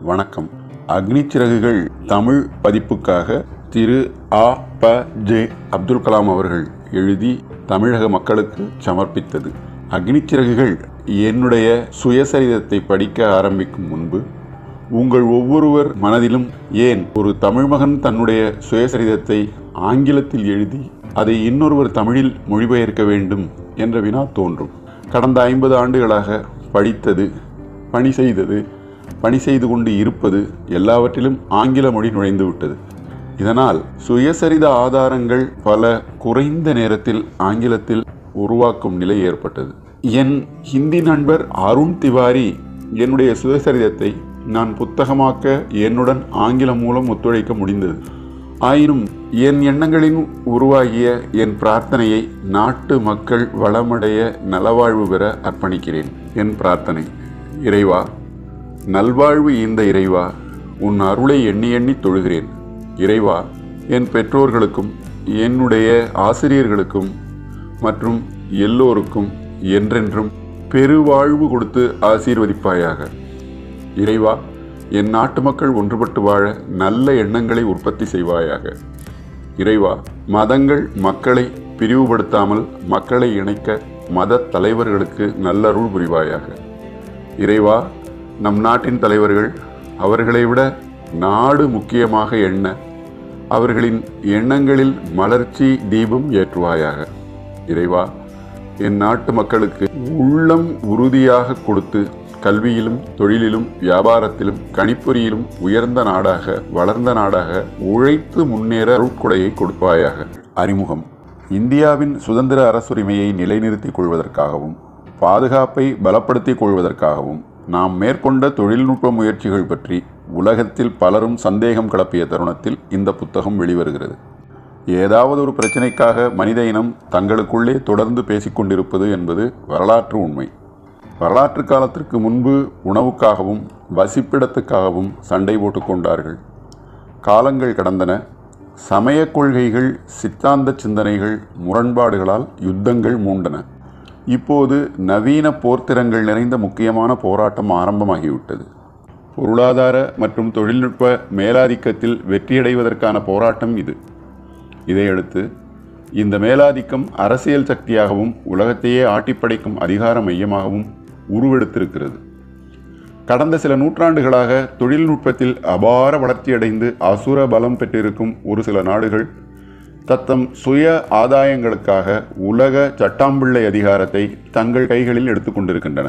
வணக்கம். அக்னி சிறகுகள் தமிழ் பதிப்புக்காக திரு ஆ ப ஜே அப்துல் கலாம் அவர்கள் எழுதி தமிழக மக்களுக்கு சமர்ப்பித்தது. அக்னி சிறகுகள் என்னுடைய சுயசரிதத்தை படிக்க ஆரம்பிக்கும் முன்பு உங்கள் ஒவ்வொருவர் மனதிலும் ஏன் ஒரு தமிழ் மகன் தன்னுடைய சுயசரிதத்தை ஆங்கிலத்தில் எழுதி அதை இன்னொருவர் தமிழில் மொழிபெயர்க்க வேண்டும் என்ற வினா தோன்றும். கடந்த ஐம்பது ஆண்டுகளாக படித்தது பணி செய்தது பணி செய்து கொண்டு இருப்பது எல்லாவற்றிலும் ஆங்கில மொழி நுழைந்து விட்டது. இதனால் சுயசரித ஆதாரங்கள் பல குறைந்த நேரத்தில் ஆங்கிலத்தில் உருவாக்கும் நிலை ஏற்பட்டது. என் ஹிந்தி நண்பர் அருண் திவாரி என்னுடைய சுயசரிதத்தை நான் புத்தகமாக்க என்னுடன் ஆங்கிலம் மூலம் ஒத்துழைக்க முடிந்தது. ஆயினும் என் எண்ணங்களின் உருவாகிய என் பிரார்த்தனையை நாட்டு மக்கள் வளமடைய நலவாழ்வு பெற அர்ப்பணிக்கிறேன். என் பிரார்த்தனை இறைவா நல்வாழ்வு ஈந்த இறைவா உன் அருளை எண்ணி எண்ணி தொழுகிறேன். இறைவா என் பெற்றோர்களுக்கும் என்னுடைய ஆசிரியர்களுக்கும் மற்றும் எல்லோருக்கும் என்றென்றும் பெருவாழ்வு கொடுத்து ஆசீர்வதிப்பாயாக. இறைவா என் நாட்டு மக்கள் ஒன்றுபட்டு வாழ நல்ல எண்ணங்களை உற்பத்தி செய்வாயாக. இறைவா மதங்கள் மக்களை பிரிவுபடுத்தாமல் மக்களை இணைக்க மத தலைவர்களுக்கு நல்லருள் புரிவாயாக. இறைவா நம் நாட்டின் தலைவர்கள் அவர்களை விட நாடு முக்கியமாக எண்ண அவர்களின் எண்ணங்களில் மலர்ச்சி தீபம் ஏற்றுவாயாக. இறைவா என் நாட்டு மக்களுக்கு உள்ளம் உறுதியாக கொடுத்து கல்வியிலும் தொழிலிலும் வியாபாரத்திலும் கணிப்பொறியிலும் உயர்ந்த நாடாக வளர்ந்த நாடாக உழைத்து முன்னேற அருட்கொடையை கொடுப்பாயாக. அறிமுகம். இந்தியாவின் சுதந்திர அரசுரிமையை நிலைநிறுத்திக் கொள்வதற்காகவும் பாதுகாப்பை பலப்படுத்திக் கொள்வதற்காகவும் நாம் மேற்கொண்ட தொழில்நுட்ப முயற்சிகள் பற்றி உலகத்தில் பலரும் சந்தேகம் கிளப்பிய தருணத்தில் இந்த புத்தகம் வெளிவருகிறது. ஏதாவது ஒரு பிரச்சனைக்காக மனித இனம் தங்களுக்குள்ளே தொடர்ந்து பேசிக்கொண்டிருப்பது என்பது வரலாற்று உண்மை. வரலாற்று காலத்திற்கு முன்பு உணவுக்காகவும் வசிப்பிடத்துக்காகவும் சண்டை போட்டு கொண்டார்கள். காலங்கள் கடந்தன. சமய கொள்கைகள் சித்தாந்த சிந்தனைகள் முரண்பாடுகளால் யுத்தங்கள் மூண்டன. இப்போது நவீன போர்த்திறங்கள் நிறைந்த முக்கியமான போராட்டம் ஆரம்பமாகிவிட்டது. பொருளாதார மற்றும் தொழில்நுட்ப மேலாதிக்கத்தில் வெற்றியடைவதற்கான போராட்டம் இது. இதையடுத்து இந்த மேலாதிக்கம் அரசியல் சக்தியாகவும் உலகத்தையே ஆட்டிப்படைக்கும் அதிகார மையமாகவும் உருவெடுத்திருக்கிறது. கடந்த சில நூற்றாண்டுகளாக தொழில்நுட்பத்தில் அபார வளர்ச்சியடைந்து அசுர பலம் பெற்றிருக்கும் ஒரு சில நாடுகள் தத்தம் சுய ஆதாயங்களுக்காக உலக சட்டாம்பிள்ளை அதிகாரத்தை தங்கள் கைகளில் எடுத்துக்கொண்டிருக்கின்றன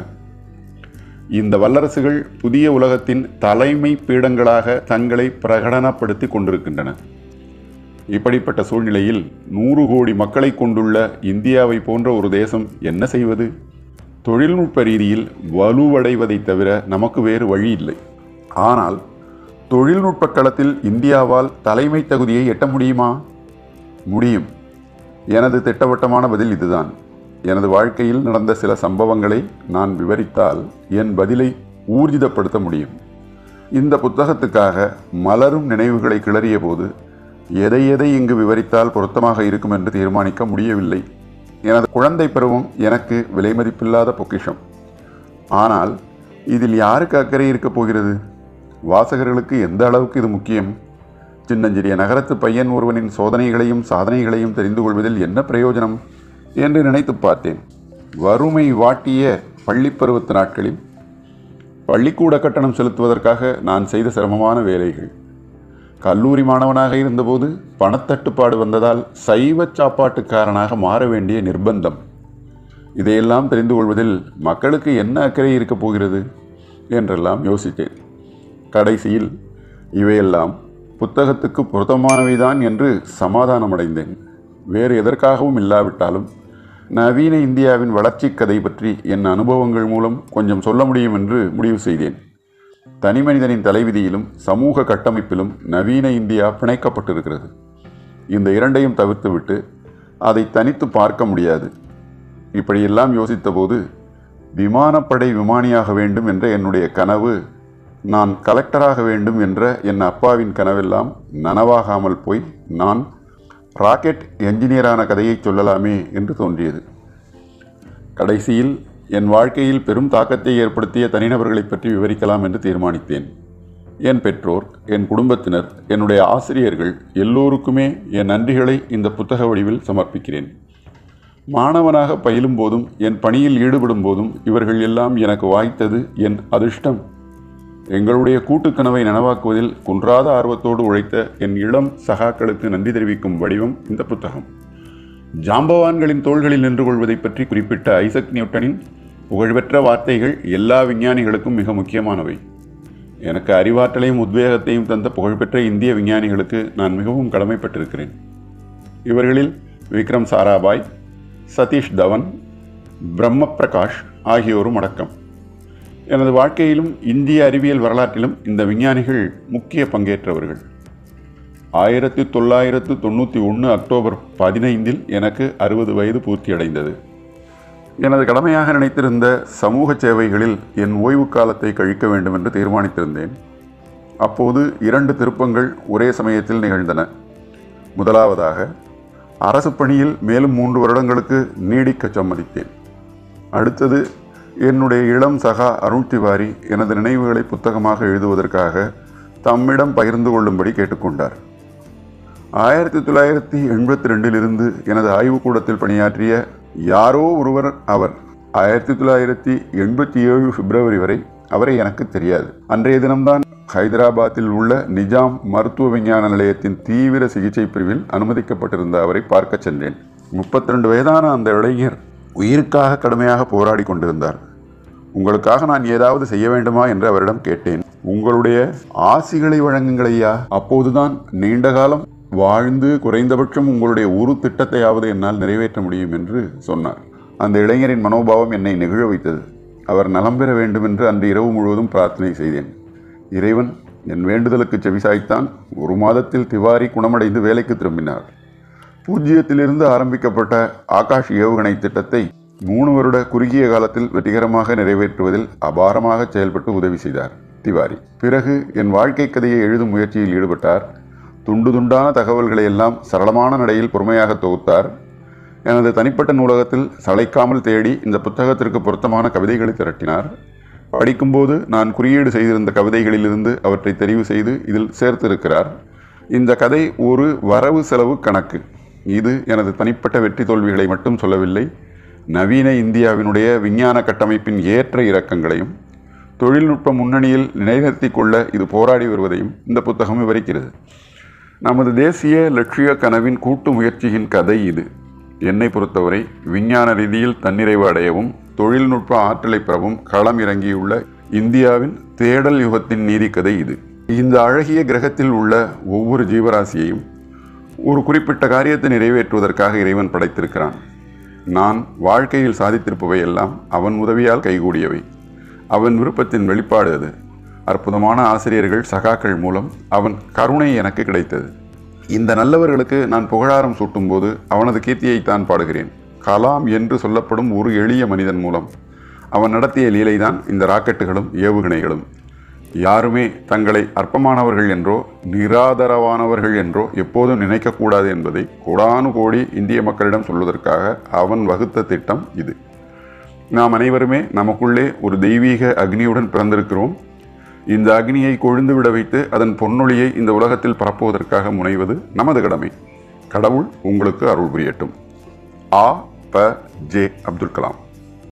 இந்த வல்லரசுகள் புதிய உலகத்தின் தலைமை பீடங்களாக தங்களை பிரகடனப்படுத்தி கொண்டிருக்கின்றன. இப்படிப்பட்ட சூழ்நிலையில் நூறு கோடி மக்களை கொண்டுள்ள இந்தியாவை போன்ற ஒரு தேசம் என்ன செய்வது? தொழில்நுட்ப ரீதியில் வலுவடைவதை தவிர நமக்கு வேறு வழி இல்லை. ஆனால் தொழில்நுட்ப களத்தில் இந்தியாவால் தலைமை தகுதியை எட்ட முடியுமா? முடியும். எனது திட்டவட்டமான பதில் இதுதான். எனது வாழ்க்கையில் நடந்த சில சம்பவங்களை நான் விவரித்தால் என் பதிலை ஊர்ஜிதப்படுத்த முடியும். இந்த புத்தகத்துக்காக மலரும் நினைவுகளை கிளறிய போது எதை எதை இங்கு விவரித்தால் பொருத்தமாக இருக்கும் என்று தீர்மானிக்க முடியவில்லை. எனது குழந்தை பருவம் எனக்கு விலைமதிப்பில்லாத பொக்கிஷம். ஆனால் இதில் யாருக்கு அக்கறை இருக்கப் போகிறது? வாசகர்களுக்கு எந்த அளவுக்கு இது முக்கியம்? சின்னஞ்சிறிய நகரத்து பையன் ஒருவனின் சோதனைகளையும் சாதனைகளையும் தெரிந்து கொள்வதில் என்ன பிரயோஜனம் என்று நினைத்து பார்த்தேன். வறுமை வாட்டிய பள்ளிப்பருவத்து நாட்களில் பள்ளிக்கூட கட்டணம் செலுத்துவதற்காக நான் செய்த சிரமமான வேலைகள். கல்லூரி மாணவனாக இருந்தபோது பணத்தட்டுப்பாடு வந்ததால் சைவ சாப்பாட்டுக்காரனாக மாற வேண்டிய நிர்பந்தம். இதையெல்லாம் தெரிந்து கொள்வதில் மக்களுக்கு என்ன அக்கறை இருக்கப் போகிறது என்றெல்லாம் யோசித்தேன். கடைசியில் இவையெல்லாம் புத்தகத்துக்கு பொருத்தமானவைதான் என்று சமாதானமடைந்தேன். வேறு எதற்காகவும் இல்லாவிட்டாலும் நவீன இந்தியாவின் வளர்ச்சி கதை பற்றி என் அனுபவங்கள் மூலம் கொஞ்சம் சொல்ல முடியும் என்று முடிவு செய்தேன். தனிமனிதனின் தலைவிதியிலும் சமூக கட்டமைப்பிலும் நவீன இந்தியா பிணைக்கப்பட்டிருக்கிறது. இந்த இரண்டையும் தவிர்த்துவிட்டு அதை தனித்து பார்க்க முடியாது. இப்படியெல்லாம் யோசித்தபோது விமானப்படை விமானியாக வேண்டும் என்ற என்னுடைய கனவு நான் கலெக்டராக வேண்டும் என்ற என் அப்பாவின் கனவெல்லாம் நனவாகாமல் போய் நான் ராக்கெட் என்ஜினியரான கதையை சொல்லலாமே என்று தோன்றியது. கடைசியில் என் வாழ்க்கையில் பெரும் தாக்கத்தை ஏற்படுத்திய தனிநபர்களைப் பற்றி விவரிக்கலாம் என்று தீர்மானித்தேன். என் பெற்றோர் என் குடும்பத்தினர் என்னுடைய ஆசிரியர்கள் எல்லோருக்குமே என் நன்றிகளை இந்த புத்தக வடிவில் சமர்ப்பிக்கிறேன். மாணவனாக பயிலும் போதும் என் பணியில் ஈடுபடும் போதும் இவர்கள் எல்லாம் எனக்கு வாய்த்தது என் அதிர்ஷ்டம். எங்களுடைய கூட்டுக்கனவை நனவாக்குவதில் குன்றாத ஆர்வத்தோடு உழைத்த என் இளம் சகாக்களுக்கு நன்றி தெரிவிக்கும் வடிவம் இந்த புத்தகம். ஜாம்பவான்களின் தோள்களில் நின்று கொள்வதை பற்றி குறிப்பிட்ட ஐசக் நியூட்டனின் புகழ்பெற்ற வார்த்தைகள் எல்லா விஞ்ஞானிகளுக்கும் மிக முக்கியமானவை. எனக்கு அறிவாற்றலையும் உத்வேகத்தையும் தந்த புகழ்பெற்ற இந்திய விஞ்ஞானிகளுக்கு நான் மிகவும் கடமைப்பட்டிருக்கிறேன். இவர்களில் விக்ரம் சாராபாய் சதீஷ் தவன் பிரம்ம பிரகாஷ் ஆகியோரும் அடக்கம். எனது வாழ்க்கையிலும் இந்திய அறிவியல் வரலாற்றிலும் இந்த விஞ்ஞானிகள் முக்கிய பங்கேற்றவர்கள். ஆயிரத்தி தொள்ளாயிரத்து தொண்ணூற்றி ஒன்று அக்டோபர் பதினைந்தில் எனக்கு அறுபது வயது பூர்த்தியடைந்தது. எனது கடமையாக நினைத்திருந்த சமூக சேவைகளில் என் ஓய்வு காலத்தை கழிக்க வேண்டும் என்று தீர்மானித்திருந்தேன். அப்போது இரண்டு திருப்பங்கள் ஒரே சமயத்தில் நிகழ்ந்தன. முதலாவதாக அரசு பணியில் மேலும் மூன்று வருடங்களுக்கு நீடிக்க சம்மதித்தேன். அடுத்தது என்னுடைய இளம் சகா அருண் திவாரி எனது நினைவுகளை புத்தகமாக எழுதுவதற்காக தம்மிடம் பகிர்ந்து கொள்ளும்படி கேட்டுக்கொண்டார். ஆயிரத்தி தொள்ளாயிரத்தி எண்பத்தி ரெண்டிலிருந்து எனது ஆய்வுக்கூடத்தில் பணியாற்றிய யாரோ ஒருவர் அவர் ஆயிரத்தி தொள்ளாயிரத்தி எண்பத்தி ஏழு பிப்ரவரி வரை அவரை எனக்கு தெரியாது. அன்றைய தினம்தான் ஹைதராபாத்தில் உள்ள நிஜாம் மருத்துவ விஞ்ஞான நிலையத்தின் தீவிர சிகிச்சை பிரிவில் அனுமதிக்கப்பட்டிருந்த அவரை பார்க்கச் சென்றேன். முப்பத்தி ரெண்டு வயதான அந்த இளைஞர் உயிருக்காக கடுமையாக போராடி கொண்டிருந்தார் உங்களுக்காக நான் ஏதாவது செய்ய வேண்டுமா என்று அவரிடம் கேட்டேன். உங்களுடைய ஆசிகளை வழங்குங்கள் ஐயா. அப்போதுதான் நீண்ட காலம் வாழ்ந்து குறைந்தபட்சம் உங்களுடைய ஒரு திட்டத்தையாவது என்னால் நிறைவேற்ற முடியும் என்று சொன்னார். அந்த இளைஞரின் மனோபாவம் என்னை நெகிழ வைத்தது. அவர் நலம் பெற வேண்டும் என்று அன்று இரவு முழுவதும் பிரார்த்தனை செய்தேன். இறைவன் என் வேண்டுதலுக்கு செவிசாய்த்தான் ஒரு மாதத்தில் திவாரி குணமடைந்து வேலைக்கு திரும்பினார். பூஜ்ஜியத்திலிருந்து ஆரம்பிக்கப்பட்ட ஆகாஷ் ஏவுகணை திட்டத்தை மூணு வருட குறுகிய காலத்தில் வெற்றிகரமாக நிறைவேற்றுவதில் அபாரமாக செயல்பட்டு உதவி செய்தார் திவாரி. பிறகு என் வாழ்க்கை கதையை எழுதும் முயற்சியில் ஈடுபட்டார். துண்டு துண்டான தகவல்களை எல்லாம் சரளமான நடையில் பொறுமையாக தொகுத்தார். எனது தனிப்பட்ட நூலகத்தில் சளைக்காமல் தேடி இந்த புத்தகத்திற்கு பொருத்தமான கவிதைகளை திரட்டினார். படிக்கும்போது நான் குறியீடு செய்திருந்த கவிதைகளிலிருந்து அவற்றை தெரிவு செய்து இதில் சேர்த்திருக்கிறார். இந்த கதை ஒரு வரவு செலவு கணக்கு. இது எனது தனிப்பட்ட வெற்றி தோல்விகளை மட்டும் சொல்லவில்லை நவீன இந்தியாவினுடைய விஞ்ஞான கட்டமைப்பின் ஏற்ற இறக்கங்களையும் தொழில்நுட்ப முன்னணியில் நிலைநிறுத்திக் கொள்ள இது போராடி வருவதையும் இந்த புத்தகம் விவரிக்கிறது. நமது தேசிய லட்சிய கனவின் கூட்டு முயற்சியின் கதை இது. என்னை பொறுத்தவரை விஞ்ஞான ரீதியில் தன்னிறைவு அடையவும் தொழில்நுட்ப ஆற்றலை பெறவும் களம் இறங்கியுள்ள இந்தியாவின் தேடல் யுகத்தின் நீதிக்கதை இது. இந்த அழகிய கிரகத்தில் உள்ள ஒவ்வொரு ஜீவராசியையும் ஒரு குறிப்பிட்ட காரியத்தை நிறைவேற்றுவதற்காக இறைவன் படைத்திருக்கிறான். நான் வாழ்க்கையில் சாதித்திருப்பவை எல்லாம் அவன் உதவியால் கைகூடியவை. அவன் விருப்பத்தின் வெளிப்பாடு அது. அற்புதமான ஆசிரியர்கள் சகாக்கள் மூலம் அவன் கருணை எனக்கு கிடைத்தது. இந்த நல்லவர்களுக்கு நான் புகழாரம் சூட்டும்போது அவனது கீர்த்தியை தான் பாடுகிறேன். கலாம் என்று சொல்லப்படும் ஒரு எளிய மனிதன் மூலம் அவன் நடத்திய லீலைதான் இந்த ராக்கெட்டுகளும் ஏவுகணைகளும். யாருமே தங்களை அற்பமானவர்கள் என்றோ நிராதரவானவர்கள் என்றோ எப்போதும் நினைக்கக்கூடாது என்பதை கோடானு கோடி இந்திய மக்களிடம் சொல்வதற்காக அவன் வகுத்த திட்டம் இது. நாம் அனைவருமே நமக்குள்ளே ஒரு தெய்வீக அக்னியுடன் பிறந்திருக்கிறோம். இந்த அக்னியை கொழுந்து விட வைத்து அதன் பொன்னொழியை இந்த உலகத்தில் பரப்புவதற்காக முனைவது நமது கடமை. கடவுள் உங்களுக்கு அருள் புரியட்டும். ஆ ப ஜே அப்துல் கலாம்.